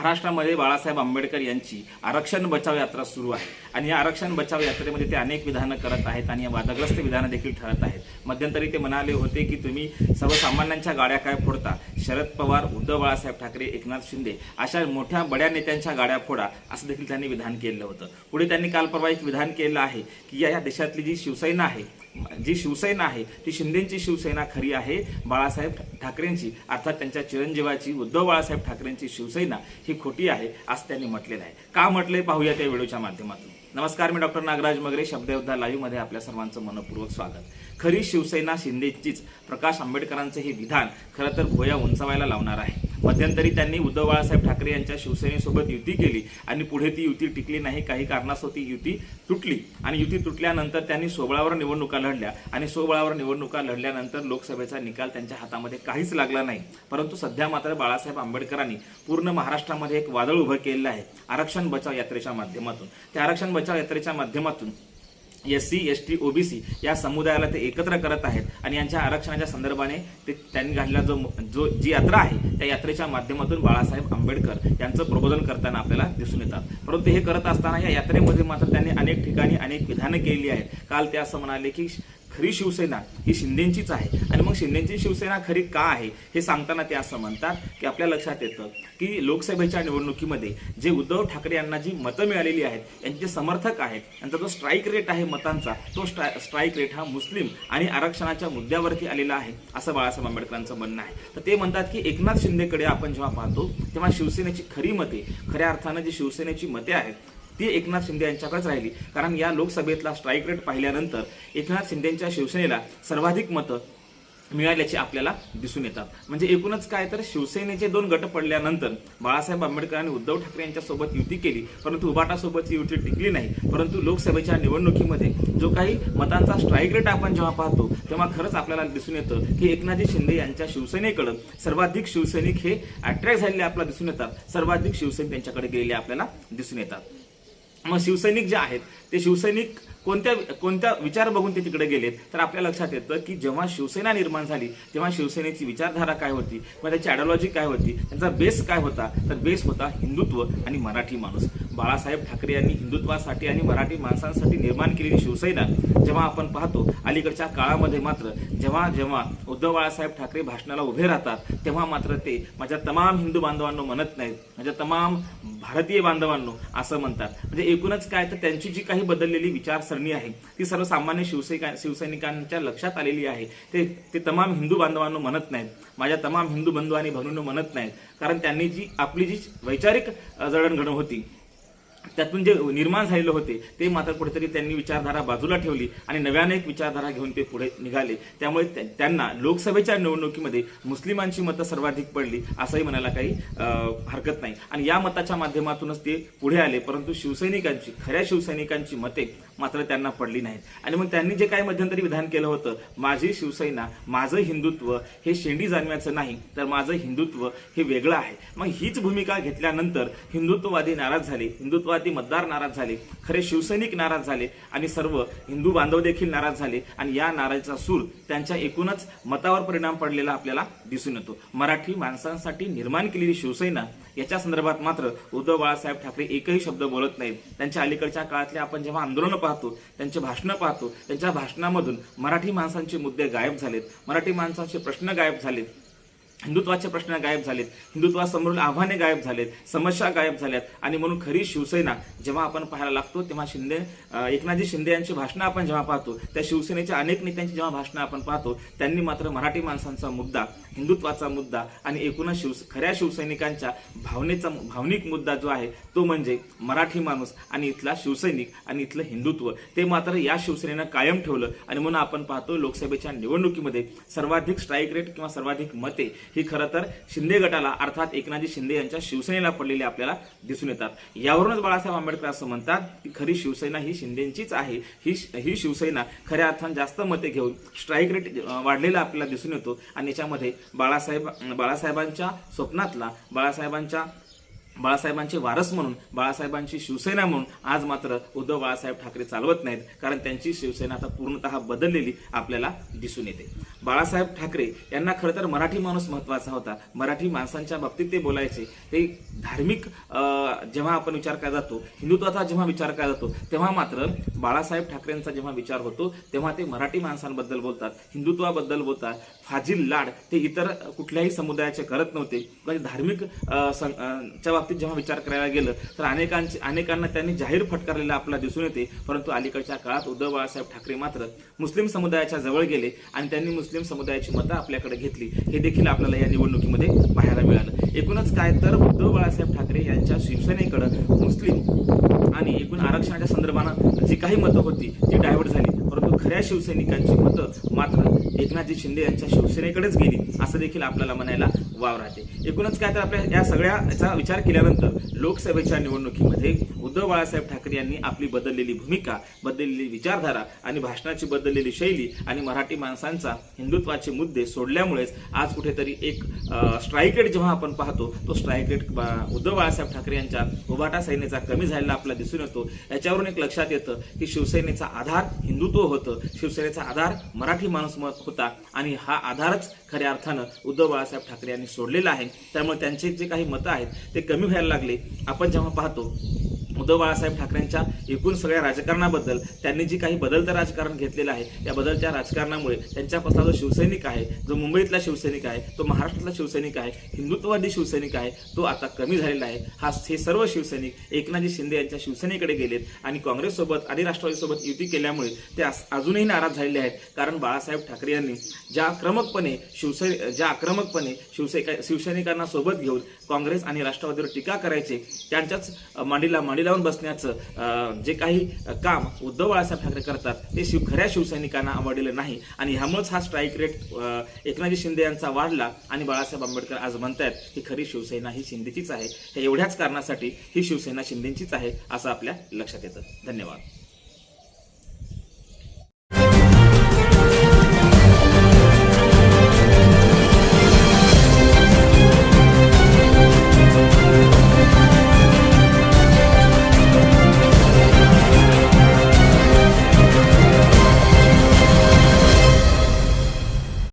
महाराष्ट्रामध्ये बाळासाहेब आंबेडकर यांची आरक्षण बचाव यात्रा सुरू आहे. आणि या आरक्षण बचाव यात्रेमध्ये ते अनेक विधानं करत आहेत आणि या वादग्रस्त विधानं देखील ठरत आहेत. मध्यंतरी ते म्हणाले होते की तुम्ही सर्वसामान्यांच्या गाड्या काय फोडता? शरद पवार उद्धव बाळासाहेब ठाकरे एकनाथ शिंदे अशा मोठ्या बड्या नेत्यांच्या गाड्या फोडा असं देखील त्यांनी विधान केलं होतं. पुढे त्यांनी काल परवा एक विधान केलं आहे की या या देशातली जी शिवसेना आहे जी शिवसेना आहे ती शिंदेची शिवसेना खरी आहे बाळासाहेब ठाकरेंची. अर्थात त्यांच्या चिरंजीवाची उद्धव बाळासाहेब ठाकरेंची शिवसेना ही खोटी आहे असं त्यांनी म्हटलेलं आहे. का म्हटले पाहूया त्या व्हिडिओच्या माध्यमातून. नमस्कार मी डॉक्टर नागराज मगरे शब्दयोद्धा लाईव्हमध्ये आपल्या सर्वांचं मनपूर्वक स्वागत. खरी शिवसेना शिंदेचीच. प्रकाश आंबेडकरांचं हे विधान खरं तर भोया उंचावायला लावणार आहे. मध्यंतरी त्यांनी उद्धव बाळासाहेब ठाकरे यांच्या शिवसेनेसोबत युती केली आणि पुढे ती युती टिकली नाही काही कारणास्तव ती युती तुटली. आणि युती तुटल्यानंतर त्यांनी सोबळावर निवडणुका लढल्या आणि सोबळावर निवडणुका लढल्यानंतर लोकसभेचा निकाल त्यांच्या हातामध्ये काहीच लागला नाही. परंतु सध्या मात्र बाळासाहेब आंबेडकरांनी पूर्ण महाराष्ट्रामध्ये एक वादळ उभं केलेलं आहे आरक्षण बचाव यात्रेच्या माध्यमातून. त्या आरक्षण बचाव यात्रेच्या माध्यमातून S C S T OBC या समुदायाला ते एकत्र करत आहेत आणि यांच्या आरक्षणाच्या संदर्भाने ते त्यांनी घातलेला जो जो जी यात्रा आहे त्या यात्रेच्या माध्यमातून बाळासाहेब आंबेडकर यांचं प्रबोधन करताना आपल्याला दिसून येतात परंतु हे करत असताना या यात्रेमध्ये मात्र त्यांनी अनेक ठिकाणी अनेक विधानं केली आहेत. काल ते असं म्हणाले की खरी शिवसेना ही शिंदेंचीच आहे. आणि मग शिंदेची शिवसेना खरी का आहे? हे सांगताना ते असं म्हणतात की आपल्या लक्षात येतं की लोकसभेच्या निवडणुकीमध्ये जे उद्धव ठाकरे यांना जी मतं मिळालेली आहेत यांचे समर्थक आहेत यांचा जो स्ट्राईक रेट आहे मतांचा तो स्ट्रा स्ट्राईक रेट हा मुस्लिम आणि आरक्षणाच्या मुद्द्यावरती आलेला आहे असं बाळासाहेब आंबेडकरांचं म्हणणं आहे. तर ते म्हणतात की एकनाथ शिंदेकडे आपण जेव्हा पाहतो तेव्हा शिवसेनेची खरी मते खऱ्या अर्थानं जी शिवसेनेची मते आहेत ती एकनाथ शिंदे यांच्याकडेच राहिली. कारण या लोकसभेतला स्ट्राईक रेट पाहिल्यानंतर एकनाथ शिंदेच्या शिवसेनेला सर्वाधिक मतं मिळाल्याचे आपल्याला दिसून येतात. म्हणजे एकूणच काय तर शिवसेनेचे दोन गट पडल्यानंतर बाळासाहेब आंबेडकरांनी उद्धव ठाकरे यांच्यासोबत युती केली परंतु उबाटासोबतची युती टिकली नाही. परंतु लोकसभेच्या निवडणुकीमध्ये जो काही मतांचा स्ट्राईक रेट आपण जेव्हा पाहतो तेव्हा खरंच आपल्याला दिसून येतं की एकनाथजी शिंदे यांच्या शिवसेनेकडं सर्वाधिक शिवसैनिक हे अट्रॅक्ट झालेले आपल्याला दिसून येतात. सर्वाधिक शिवसैनिक त्यांच्याकडे गेलेले आपल्याला दिसून येतात. मग शिवसैनिक जे आहेत ते शिवसैनिक कोणत्या कोणत्या विचार बघून ते तिकडे गेलेत? तर आपल्या लक्षात येतं की जेव्हा शिवसेना निर्माण झाली तेव्हा शिवसेनेची विचारधारा काय होती? किंवा त्याची आयडिओलॉजी काय होती? त्यांचा बेस काय होता? तर बेस होता हिंदुत्व आणि मराठी माणूस. बाळासाहेब ठाकरे यांनी हिंदुत्वासाठी आणि मराठी माणसांसाठी निर्माण केलेली शिवसेना जेव्हा आपण पाहतो अलीकडच्या काळामध्ये मात्र जेव्हा जेव्हा उद्धव बाळासाहेब ठाकरे भाषणाला उभे राहतात तेव्हा मात्र ते माझ्या तमाम हिंदू बांधवांना म्हणत नाहीत. माझ्या तमाम भारतीय बांधवांनो असं म्हणतात. म्हणजे एकूणच काय तर त्यांची जी काही बदललेली विचारसरणी आहे ती सर्वसामान्य शिवसैनिका शिवसैनिकांच्या लक्षात आलेली आहे. ते ते तमाम हिंदू बांधवांनो म्हणत नाहीत. माझ्या तमाम हिंदू बंधू आणि बहिणींनो म्हणत नाहीत. कारण त्यांनी जी आपली जी वैचारिक जडणघडण होती त्यातून जे निर्माण झालेले होते ते मात्र कुठेतरी त्यांनी विचारधारा बाजूला ठेवली आणि नव्याने एक विचारधारा घेऊन ते पुढे निघाले. त्यामुळे त्यांना लोकसभेच्या निवडणुकीमध्ये मुस्लिमांची मतं सर्वाधिक पडली असंही म्हणायला काही हरकत नाही. आणि या मताच्या माध्यमातूनच ते पुढे आले परंतु शिवसैनिकांची खऱ्या शिवसैनिकांची मते मात्र त्यांना पडली नाहीत. आणि मग त्यांनी जे काही मध्यंतरी विधान केलं होतं माझी शिवसेना माझं हिंदुत्व हे शेंडी जाणव्याचं नाही तर माझं हिंदुत्व हे वेगळं आहे. मग हीच भूमिका घेतल्यानंतर हिंदुत्ववादी नाराज झाले. हिंदुत्ववादी मतदार नाराज झाले खरे शिवसैनिक नाराज झाले आणि सर्व हिंदू बांधव देखील नाराज झाले आणि या नाराजीचा सूर त्यांच्या एकूणच मतावर परिणाम पडलेला आपल्याला दिसून येतो. मराठी माणसांसाठी निर्माण केलेली शिवसेना याच्या संदर्भात मात्र उद्धव बाळासाहेब ठाकरे एकही शब्द बोलत नाहीत. त्यांच्या अलीकडच्या काळातले आपण जेव्हा आंदोलनं पाहतो त्यांचे भाषणं पाहतो त्यांच्या भाषणामधून मराठी माणसांचे मुद्दे गायब झालेत. मराठी माणसांचे प्रश्न गायब झालेत. हिंदुत्वाचे प्रश्न गायब झालेत. हिंदुत्वासमोरील आव्हाने गायब झालेत. समस्या गायब झाल्यात. आणि म्हणून खरी शिवसेना जेव्हा आपण पाहायला लागतो तेव्हा शिंदे एकनाथजी शिंदे यांची भाषणं आपण जेव्हा पाहतो त्या शिवसेनेच्या अनेक नेत्यांची जेव्हा भाषणं आपण पाहतो त्यांनी मात्र मराठी माणसांचा मुद्दा हिंदुत्वाचा मुद्दा आणि एकूणच शिव खऱ्या शिवसैनिकांच्या भावनेचा भावनिक मुद्दा जो आहे तो म्हणजे मराठी माणूस आणि इथला शिवसैनिक आणि इथलं हिंदुत्व. ते मात्र या शिवसेनेनं कायम ठेवलं. आणि म्हणून आपण पाहतो लोकसभेच्या निवडणुकीमध्ये सर्वाधिक स्ट्राईक रेट किंवा सर्वाधिक मते ही खरं तर शिंदे गटाला अर्थात एकनाथजी शिंदे यांच्या शिवसेनेला पडलेली आपल्याला दिसून येतात. यावरूनच बाळासाहेब आंबेडकर असं म्हणतात की खरी शिवसेना ही शिंदेचीच आहे. ही ही शिवसेना खऱ्या अर्थानं जास्त मते घेऊन स्ट्राईक रेट वाढलेला आपल्याला दिसून येतो आणि याच्यामध्ये बाळासाहेब बाळासाहेबांच्या स्वप्नातला बाळासाहेबांच्या बाळासाहेबांचे वारस म्हणून बाळासाहेबांची शिवसेना म्हणून आज मात्र उद्धव बाळासाहेब ठाकरे चालवत नाहीत. कारण त्यांची शिवसेना आता पूर्णतः बदललेली आपल्याला दिसून येते. बाळासाहेब ठाकरे यांना खरं तर मराठी माणूस महत्त्वाचा होता. मराठी माणसांच्या बाबतीत ते बोलायचे. ते धार्मिक जेव्हा आपण विचार केला जातो हिंदुत्वाचा जेव्हा विचार केला जातो तेव्हा मात्र बाळासाहेब ठाकरेंचा जेव्हा विचार होतो तेव्हा ते मराठी माणसांबद्दल बोलतात हिंदुत्वाबद्दल बोलतात. फाजील लाड ते इतर कुठल्याही समुदायाचे करत नव्हते. म्हणजे धार्मिक सं- च्या बाबतीत जेव्हा विचार करायला गेलं तर अनेकांचे अनेकांना त्यांनी जाहीर फटकारलेला आपल्याला दिसून येते. परंतु अलीकडच्या काळात उद्धव बाळासाहेब ठाकरे मात्र मुस्लिम समुदायाच्या जवळ गेले आणि त्यांनी मुस्लिम समुदायाची मतं आपल्याकडे घेतली हे देखील आपल्याला या निवडणुकीमध्ये पाहायला मिळालं. एकूणच काय तर उद्धव बाळासाहेब ठाकरे यांच्या शिवसेनेकडं मुस्लिम आणि एकूण आरक्षणाच्या संदर्भानं जी काही मतं होती ती डायव्हर्ट झाली. परंतु खऱ्या शिवसैनिकांची मतं मात्र एकनाथजी शिंदे यांच्या शिवसेनेकडेच गेली असं देखील आपल्याला म्हणायला वाव राहते. एकूणच काय तर आपल्या या सगळ्या याचा विचार केल्यानंतर लोकसभेच्या निवडणुकीमध्ये उद्धव बाळासाहेब ठाकरे यांनी आपली बदललेली भूमिका बदललेली विचारधारा आणि भाषणाची बदललेली शैली आणि मराठी माणसांचा हिंदुत्वाचे मुद्दे सोडल्यामुळेच आज कुठेतरी एक स्ट्राईक रेट जेव्हा आपण पाहतो तो स्ट्राईक रेट उद्धव बाळासाहेब ठाकरे यांच्या उभाटा सैन्याचा कमी झालेला आपल्याला दिसून येतो. याच्यावरून एक लक्षात येतं की शिवसेनेचा आधार हिंदुत्व होतं. शिवसेनेचा आधार मराठी माणूस मत होता आणि हा आधारच खऱ्या अर्थानं उद्धव बाळासाहेब ठाकरे यांनी सोडलेला आहे. त्यामुळे त्यांचे जे काही मतं आहेत ते कमी व्हायला लागले. आपण जेव्हा पाहतो उद्धव बाळासाहेब ठाकरेंच्या एकूण सगळ्या राजकारणाबद्दल त्यांनी जी काही बदलतं राजकारण घेतलेलं आहे या बदलत्या राजकारणामुळे त्यांच्यापासला जो शिवसैनिक आहे जो मुंबईतला शिवसैनिक आहे तो महाराष्ट्रातला शिवसैनिक आहे हिंदुत्ववादी शिवसैनिक आहे तो आता कमी झालेला आहे. हा हे सर्व शिवसैनिक एकनाथजी शिंदे यांच्या शिवसेनेकडे गेलेत आणि काँग्रेससोबत आणि राष्ट्रवादीसोबत युती केल्यामुळे ते आज- अजूनही नाराज झालेले आहेत. कारण बाळासाहेब ठाकरे यांनी ज्या आक्रमकपणे शिवसे ज्या आक्रमकपणे शिवसे शिवसैनिकांना सोबत घेऊन काँग्रेस आणि राष्ट्रवादीवर टीका करायचे त्यांच्याच मांडीला मांडी लावून बसण्याचं जे काही काम उद्धव बाळासाहेब ठाकरे करतात ते शिव खऱ्या शिवसैनिकांना आवडलेलं नाही. आणि ह्यामुळेच हा स्ट्राईक रेट एकनाथजी शिंदे यांचा वाढला आणि बाळासाहेब आंबेडकर आज म्हणतायत की खरी शिवसेना ही शिंदेचीच आहे. हे एवढ्याच कारणासाठी ही शिवसेना शिंदेचीच आहे असं आपल्या लक्षात येतं. धन्यवाद.